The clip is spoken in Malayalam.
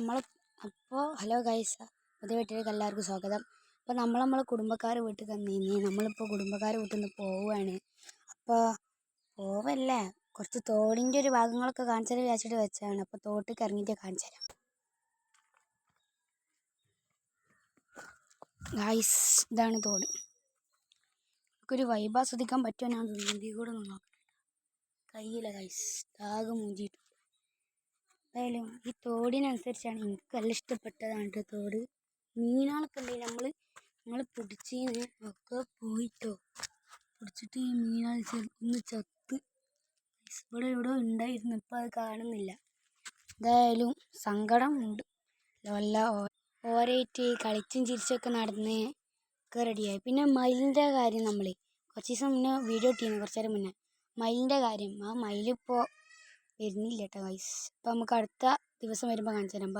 നമ്മൾ അപ്പോൾ ഹലോ ഗൈസ് പുതിയ വീട്ടിലേക്ക് എല്ലാവർക്കും സ്വാഗതം. അപ്പോൾ നമ്മൾ നമ്മളെ കുടുംബക്കാർ വീട്ടിൽ തന്നിനി നമ്മളിപ്പോൾ കുടുംബക്കാർ വീട്ടിൽ നിന്ന് പോവുകയാണ്. അപ്പോൾ പോവല്ലേ? കുറച്ച് തോടിന്റെ ഒരു ഭാഗങ്ങളൊക്കെ കാണിച്ചു തരാൻ വിചാരിച്ചിട്ട് വെച്ചാണ് അപ്പോൾ തോട്ടിൽ ഇറങ്ങിയിട്ട് കാണിച്ചു തരാം. ഗൈസ് ഇതാണ് തോട്. നമുക്കൊരു വൈബ് ആസ്വദിക്കാൻ പറ്റുമെന്നാണ് തോന്നുന്നത് കൂടെ നോക്കാം കയ്യില്ല ഗൈസ് ആകെ മൂഞ്ചിട്ടു എന്തായാലും ഈ തോടിനനുസരിച്ചാണ് എനിക്ക് നല്ല ഇഷ്ടപ്പെട്ടതാണ് കേട്ടോ തോട്. മീനുകളൊക്കെ ഉണ്ടെങ്കിൽ നമ്മൾ നമ്മൾ പിടിച്ചീന്ന് ഒക്കെ പോയിട്ടോ. പിടിച്ചിട്ട് ഈ മീനുകൾ ചെന്ന് ചത്ത്. ഇവിടെ ഇവിടെ ഉണ്ടായിരുന്നു ഇപ്പം അത് കാണുന്നില്ല. എന്തായാലും സങ്കടം ഉണ്ട്. വല്ല ഓരേറ്റ് കളിച്ചും ചിരിച്ചൊക്കെ നടന്ന് ഒക്കെ റെഡിയായി പിന്നെ മയിലിന്റെ കാര്യം നമ്മൾ കുറച്ച് ദിവസം മുന്നേ വീഡിയോ ഇട്ടിരുന്നു കുറച്ച് നേരം മുന്നേ. മയിലിന്റെ കാര്യം ആ മയിലിപ്പോൾ വരുന്നില്ല കേട്ടോ ഗൈസ് അപ്പോൾ നമുക്ക് അടുത്ത ദിവസം വരുമ്പോൾ കാണിച്ചു തരാം